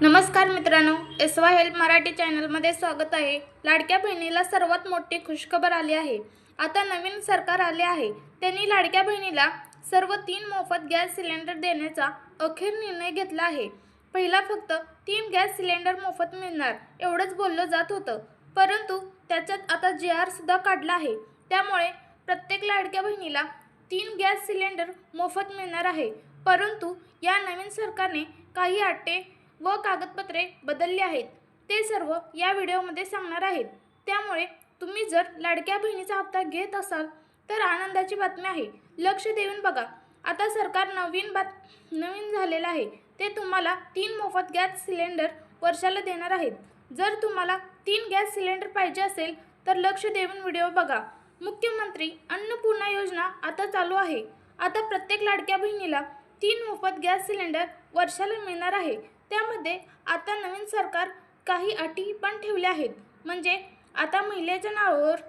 नमस्कार मित्रांनो S Y help Marathi चॅनलमध्ये स्वागत आहे. लाडक्या बहिणीला सर्वात मोठी खुशखबर आली आहे. आता नवीन सरकार आले आहे. त्यांनी लाडक्या बहिणीला सर्व तीन मोफत गॅस सिलेंडर देण्याचा अखेर निर्णय घेतला आहे. पहिला फक्त तीन गॅस सिलेंडर मोफत मिळणार एवढंच बोललं जात होतं. परंतु त्याच्यात आता जे आरसुद्धा काढला आहे. त्यामुळे प्रत्येक लाडक्या बहिणीला तीन गॅस सिलेंडर मोफत मिळणार आहे. परंतु या नवीन सरकारने काही अट्टे व कागदपत्रे बदलली आहेत. ते सर्व या व्हिडिओमध्ये सांगणार आहेत. त्यामुळे तुम्ही जर लाडक्या बहिणीचा हप्ता घेत असाल तर आनंदाची बातमी आहे. लक्ष देऊन बघा. आता सरकार नवीन बात नवीन झालेलं आहे. ते तुम्हाला तीन मोफत गॅस सिलेंडर वर्षाला देणार आहेत. जर तुम्हाला तीन गॅस सिलेंडर पाहिजे असेल तर लक्ष देऊन व्हिडिओ बघा. मुख्यमंत्री अन्नपूर्णा योजना आता चालू आहे. आता प्रत्येक लाडक्या बहिणीला तीन मोफत गॅस सिलेंडर वर्षाला मिळणार आहे. त्यामध्ये आता नवीन सरकार काही अटी पण ठेवल्या आहेत. म्हणजे आता महिलेच्या नावावर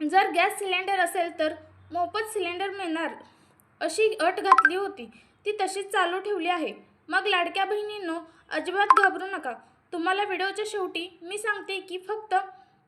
जर गॅस सिलेंडर असेल तर मोफत सिलेंडर मिळणार अशी अट घातली होती. ती तशीच चालू ठेवली आहे. मग लाडक्या बहिणींनो अजिबात घाबरू नका. तुम्हाला व्हिडिओच्या शेवटी मी सांगते की फक्त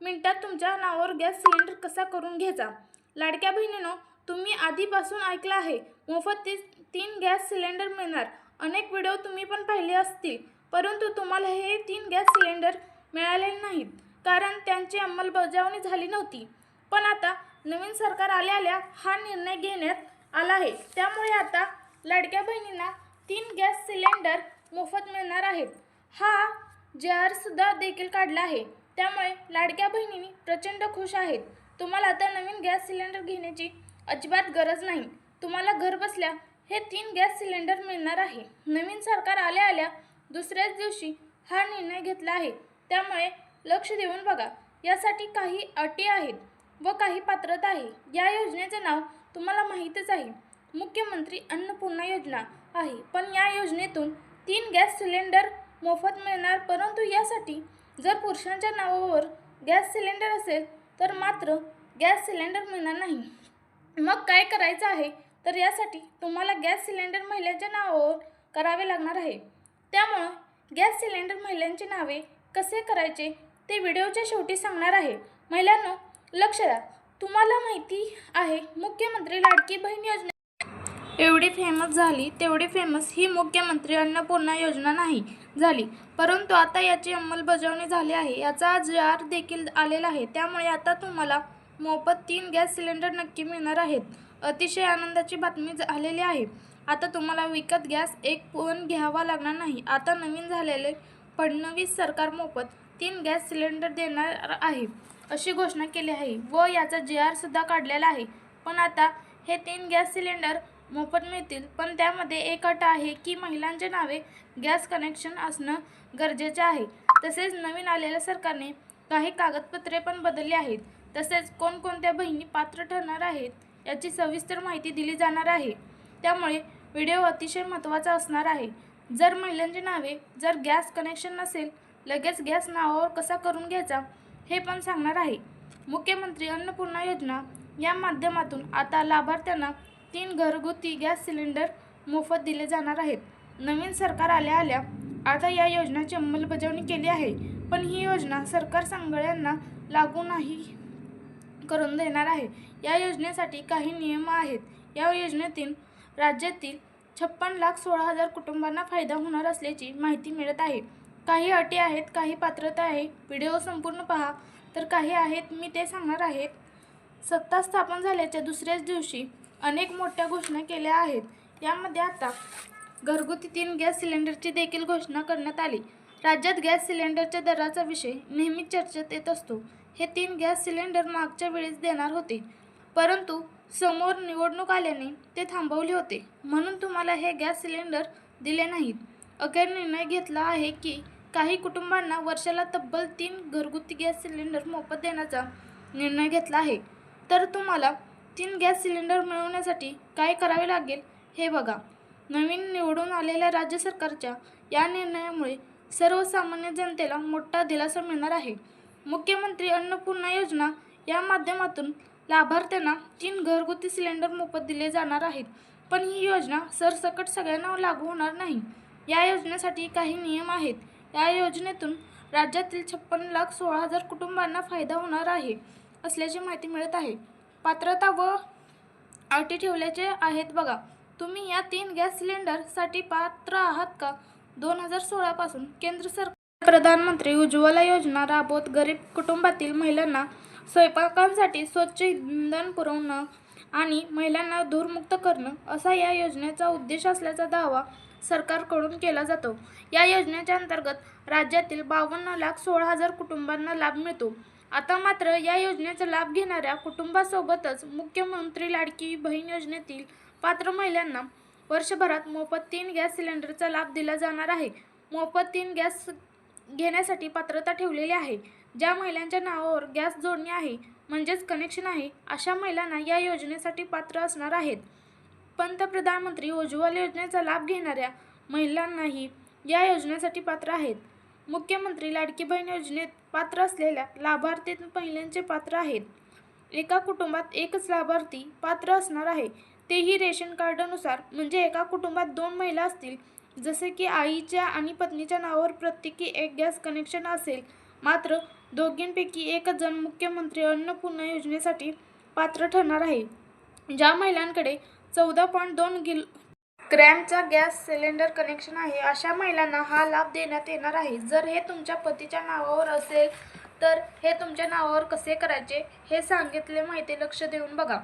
मिनटात तुमच्या नावावर गॅस सिलेंडर कसा करून घ्यायचा. लाडक्या बहिणीनो तुम्ही आधीपासून ऐकलं आहे मोफत ती तीन गॅस सिलेंडर मिळणार. अनेक व्हिडिओ तुम्ही पण पाहिले असतील परंतु तुम्हाला हे तीन गॅस सिलेंडर मिळालेले नाहीत कारण त्यांची अंमलबजावणी झाली नव्हती. पण आता नवीन सरकार आल्या हा निर्णय घेण्यात आला आहे. त्यामुळे आता लाडक्या बहिणींना तीन गॅस सिलेंडर मोफत मिळणार आहेत. हा जे आरसुद्धा देखील काढला आहे त्यामुळे लाडक्या बहिणींनी प्रचंड खुश आहेत. तुम्हाला आता नवीन गॅस सिलेंडर घेण्याची अजिबात गरज नाही. तुम्हाला घरबसल्या हे तीन गॅस सिलेंडर मिळणार आहे. नवीन सरकार आल्या आल्या दुसऱ्याच दिवशी हा निर्णय घेतला आहे. त्यामुळे लक्ष देऊन बघा यासाठी काही अटी आहेत व काही पात्रता आहे. या योजनेचे नाव तुम्हाला माहीतच आहे. मुख्यमंत्री अन्नपूर्णा योजना आहे. पण या योजनेतून तीन गॅस सिलेंडर मोफत मिळणार परंतु यासाठी जर पुरुषांच्या नावावर गॅस सिलेंडर असेल तर मात्र गॅस सिलेंडर मिळणार नाही. मग काय करायचं आहे? तर यासाठी तुम्हाला गॅस सिलेंडर महिलांच्या नावावर करावे लागणार आहे. त्यामुळं गॅस सिलेंडर महिलांची नावे कसे करायचे ते व्हिडिओच्या शेवटी सांगणार आहे. महिलांनो लक्ष द्या. तुम्हाला माहिती आहे मुख्यमंत्री लाडकी बहीण योजना एवढी फेमस झाली तेवढी फेमस ही मुख्यमंत्री अन्नपूर्णा योजना नाही झाली. परंतु आता याची अंमलबजावणी झाली आहे. याचा जार देखील आलेला आहे. त्यामुळे आता तुम्हाला मोफत तीन गॅस सिलेंडर नक्की मिळणार आहेत. अतिशय आनंदाची बातमी झालेली आहे. आता तुम्हाला विकत गॅस एक पण घ्यावा लागणार नाही. आता नवीन झालेले फडणवीस सरकार मोफत तीन गॅस सिलेंडर देणार आहे अशी घोषणा केली आहे. व याचा जे आरसुद्धा काढलेला आहे. पण आता हे तीन गॅस सिलेंडर मोफत मिळतील. पण त्यामध्ये एक अट आहे की महिलांच्या नावे गॅस कनेक्शन असणं गरजेचे आहे. तसेच नवीन आलेल्या सरकारने काही कागदपत्रे पण बदलली आहेत. तसेच कोणकोणत्या बहिणी पात्र ठरणार आहेत? याची सविस्तर माहिती दिली जाणार आहे. त्यामुळे व्हिडिओ अतिशय महत्त्वाचा असणार आहे. जर महिलांची नावे जर गॅस कनेक्शन नसेल लगेच गॅस नावावर कसा करून घ्यायचा हे पण सांगणार आहे. मुख्यमंत्री अन्नपूर्णा योजना या माध्यमातून आता लाभार्थ्यांना तीन घरगुती गॅस सिलेंडर मोफत दिले जाणार आहेत. नवीन सरकार आल्या आल्या आता या योजनेची अंमलबजावणी केली आहे. पण ही योजना सरकार सांगळ्यांना लागू नाही. करून देणार आहे. या योजनेसाठी काही नियम आहेत. या योजनेतील राज्यातील छप्पन लाख सोळा हजार कुटुंबांना फायदा होणार असल्याची माहिती मिळत आहे. काही अटी आहेत काही पात्रता आहे. व्हिडिओ संपूर्ण पहा. तर काही आहेत मी ते सांगणार आहे. सत्ता स्थापन झाल्याच्या दुसऱ्याच दिवशी अनेक मोठ्या घोषणा केल्या आहेत. यामध्ये आता घरगुती तीन गॅस सिलेंडरची देखील घोषणा करण्यात आली. राज्यात गॅस सिलेंडरच्या दराचा विषय नेहमीच चर्चेत येत असतो. हे तीन गॅस सिलेंडर मागच्या वेळेस देणार होते. परंतु समोर निवडणूक आल्याने ते थांबवले होते. म्हणून तुम्हाला हे गॅस सिलेंडर दिले नाहीत. अखेर निर्णय घेतला आहे की काही कुटुंबांना वर्षाला तब्बल तीन घरगुती गॅस सिलेंडर मोफत देण्याचा निर्णय घेतला आहे. तर तुम्हाला तीन गॅस सिलेंडर मिळवण्यासाठी काय करावे लागेल हे बघा. नवीन निवडून आलेल्या राज्य सरकारच्या या निर्णयामुळे सर्वसामान्य जनतेला मोठा दिलासा मिळणार आहे. मुख्यमंत्री अन्नपूर्णा योजना या माध्यमातून लाभार्थ्यांना तीन घरगुती सिलेंडर मोफत दिले जाणार आहेत. पण ही योजना सरसकट सगळ्यांना लागू होणार नाही. या योजनेसाठी काही नियम आहेत. या योजनेतून राज्यातील छप्पन्न लाख सोळा हजार कुटुंबांना फायदा होणार आहे असल्याची माहिती मिळत आहे. पात्रता व अटी ठेवल्याचे आहेत बघा. तुम्ही या तीन गॅस सिलेंडरसाठी पात्र आहात का? दोन हजार सोळापासून केंद्र सरकार प्रधानमंत्री उज्ज्वला योजना राबवत गरीब कुटुंबातील महिलांना स्वयंपाकांसाठी स्वच्छ इंधन पुरवणं आणि महिलांना धूरमुक्त करणं असा या योजनेचा उद्देश असल्याचा दावा सरकारकडून केला जातो. या योजनेच्या अंतर्गत राज्यातील बावन्न लाख सोळा हजार कुटुंबांना लाभ मिळतो. आता मात्र या योजनेचा लाभ घेणाऱ्या कुटुंबासोबतच मुख्यमंत्री लाडकी बहीण योजनेतील पात्र महिलांना वर्षभरात मोफत तीन गॅस सिलेंडरचा लाभ दिला जाणार आहे. मोफत तीन गॅस घेण्यासाठी पात्रता ठेवलेली आहे. ज्या महिलांच्या नावावर गॅस जोडणी आहे म्हणजेच कनेक्शन आहे अशा महिलांना या योजनेसाठी पात्र असणार आहेत. पंतप्रधानमंत्री उज्ज्वला योजनेचा लाभ घेणाऱ्या महिलांनाही या योजनेसाठी पात्र आहेत. मुख्यमंत्री लाडकी बहीण योजनेत पात्र असलेल्या लाभार्थी महिलांचे पात्र आहेत. एका कुटुंबात एकच लाभार्थी पात्र असणार आहे. तेही रेशन कार्डनुसार म्हणजे एका कुटुंबात दोन महिला असतील जसे की आईच्या आणि पत्नीच्या नावावर प्रत्येकी एक गॅस कनेक्शन असेल. मात्र दोघींपैकी एकच जण मुख्यमंत्री अन्नपूर्णा योजनेसाठी पात्र ठरणार आहे. ज्या महिलांकडे चौदा पॉईंट दोन गिल ग्रॅमचा गॅस सिलेंडर कनेक्शन आहे अशा महिलांना हा लाभ देण्यात येणार आहे. जर हे तुमच्या पतीच्या नावावर असेल तर हे तुमच्या नावावर कसे करायचे हे सांगितले माहिती लक्ष देऊन बघा.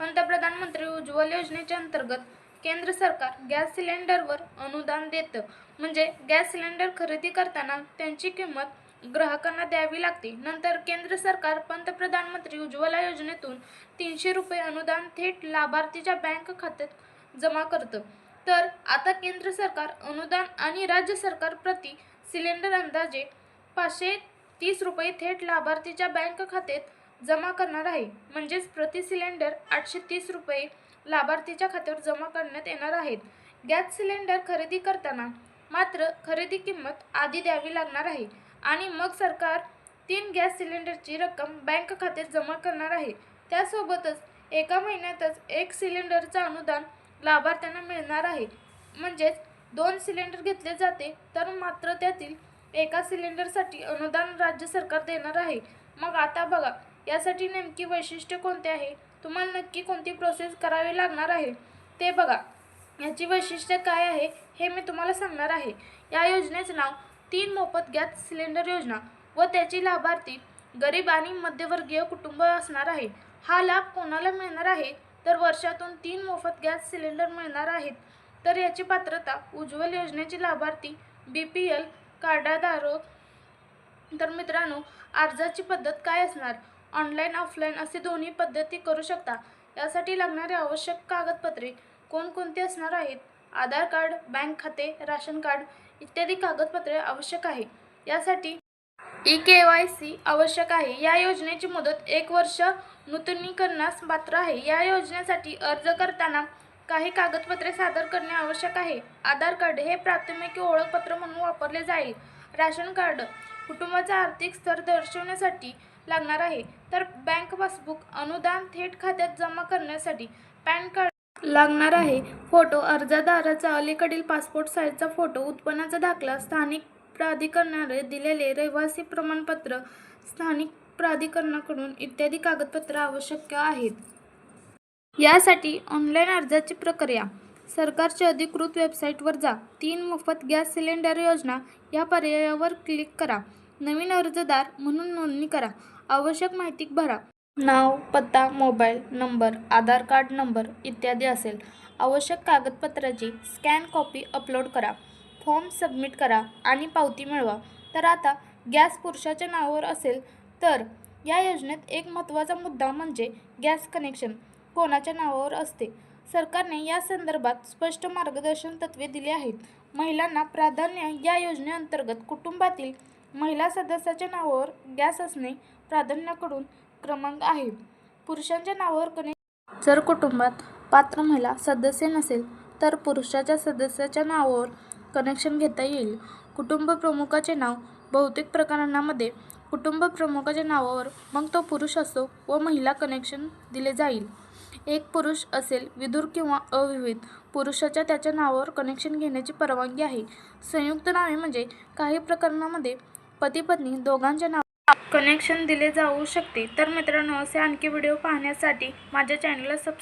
पंतप्रधान मंत्री उज्ज्वल योजनेच्या अंतर्गत केंद्र सरकार गॅस सिलेंडरवर अनुदान देतं. म्हणजे गॅस सिलेंडर खरेदी करताना त्यांची किंमत ग्राहकांना द्यावी लागते. नंतर केंद्र सरकार पंतप्रधान मंत्री उज्ज्वला योजनेतून तीनशे रुपये अनुदान थेट लाभार्थीच्या बँक खात्यात जमा करतं. तर आता केंद्र सरकार अनुदान आणि राज्य सरकार प्रति सिलेंडर अंदाजे पाचशे तीस रुपये थेट लाभार्थीच्या बँक खात्यात जमा करणार आहे. म्हणजेच प्रति सिलेंडर आठशे तीस रुपये लाभार्थीच्या खात्यावर जमा करण्यात येणार आहेत. गॅस सिलेंडर खरेदी करताना मात्र खरेदी किंमत आधी द्यावी लागणार आहे आणि मग सरकार तीन गॅस सिलेंडरची रक्कम बँक खात्यात जमा करणार आहे. त्यासोबतच एका महिन्यातच एक सिलेंडरचं अनुदान लाभार्थ्यांना मिळणार आहे. म्हणजेच दोन सिलेंडर घेतले जाते तर मात्र त्यातील एका सिलेंडरसाठी अनुदान राज्य सरकार देणार आहे. मग आता बघा यासाठी नेमकी वैशिष्ट्य कोणते आहे? तुम्हाला नक्की कोणती प्रोसेस करावी लागणार आहे? ते बघा. याची वैशिष्ट्य काय आहे हे मी तुम्हाला सांगणार आहे. या योजनेचं नाव तीन मोफत गॅस सिलेंडर योजना व त्याची लाभार्थी गरीब आणि मध्यवर्गीय कुटुंब असणार आहे. हा लाभ कोणाला मिळणार आहे? तर वर्षातून तीन मोफत गॅस सिलेंडर मिळणार आहेत. तर याची पात्रता उज्ज्वल योजनेची लाभार्थी बी पी एल कार्डाधारक तर मित्रांनो अर्जाची पद्धत काय असणार? ऑनलाईन ऑफलाईन असे दोन्ही पद्धती करू शकता. यासाठी लागणारे आवश्यक कागदपत्रे कोणकोणती असणार आहेत? आधार कार्ड बँक खाते राशन कार्ड इत्यादी कागदपत्रे आवश्यक आहे. यासाठी ई के वाय सी आवश्यक आहे. या योजनेची मुदत एक वर्ष नूतनीकरणास पात्र आहे. या योजनेसाठी अर्ज करताना काही कागदपत्रे सादर करणे आवश्यक आहे. आधार कार्ड हे प्राथमिक ओळखपत्र म्हणून वापरले जाईल. राशन कार्ड कुटुंबाचा आर्थिक स्तर दर्शवण्यासाठी लागणार आहे. तर बँक पासबुक अनुदान थेट खात्यात जमा करण्यासाठी पॅन कार्ड लागणार आहे. फोटो अर्जदाराचा अलीकडील पासपोर्ट साईजचा फोटो उत्पन्नाचा दाखला स्थानिक प्राधिकरणाने दिलेले रहिवासी प्रमाणपत्र स्थानिक प्राधिकरणाकडून इत्यादी कागदपत्र आवश्यक आहेत. यासाठी ऑनलाईन अर्जाची प्रक्रिया. सरकारच्या अधिकृत वेबसाईटवर जा. तीन मोफत गॅस सिलेंडर योजना या पर्यायावर क्लिक करा. नवीन अर्जदार म्हणून नोंदणी करा. आवश्यक माहिती भरा. नाव पत्ता mobile number Aadhaar card number इत्यादी असेल. आवश्यक कागदपत्राची स्कॅन कॉपी अपलोड करा. फॉर्म सबमिट करा आणि पावती मिळवा. तर आता गॅस पुरुषाच्या नावावर असेल तर या योजनेत एक महत्त्वाचा मुद्दा म्हणजे गॅस कनेक्शन कोणाच्या नावावर असते? सरकारने या संदर्भात स्पष्ट मार्गदर्शन तत्त्वे दिली आहेत. महिलांना प्राधान्य या योजनेअंतर्गत कुटुंबातील महिला सदस्याच्या नावावर गॅस असणे प्राधान्याकडून क्रमांक आहे. पुरुषांच्या नावावर कनेक्ट जर कुटुंबात पात्र महिला सदस्य नसेल तर पुरुषाच्या सदस्याच्या नावावर कनेक्शन घेता येईल. कुटुंब प्रमुखाचे नाव बहुतेक प्रकरणांमध्ये कुटुंब प्रमुखाच्या नावावर मग तो पुरुष असो व महिला कनेक्शन दिले जाईल. एक पुरुष असेल विधुर किंवा अविहित पुरुषाच्या त्याच्या नावावर कनेक्शन घेण्याची परवानगी आहे. संयुक्त नावे म्हणजे काही प्रकरणामध्ये पती पत्नी दोघांच्या नाव कनेक्शन दिले जाऊ शकते. तर मित्रांनो असे आणखी व्हिडिओ पाहण्यासाठी माझ्या चॅनलला सबस्क्राईब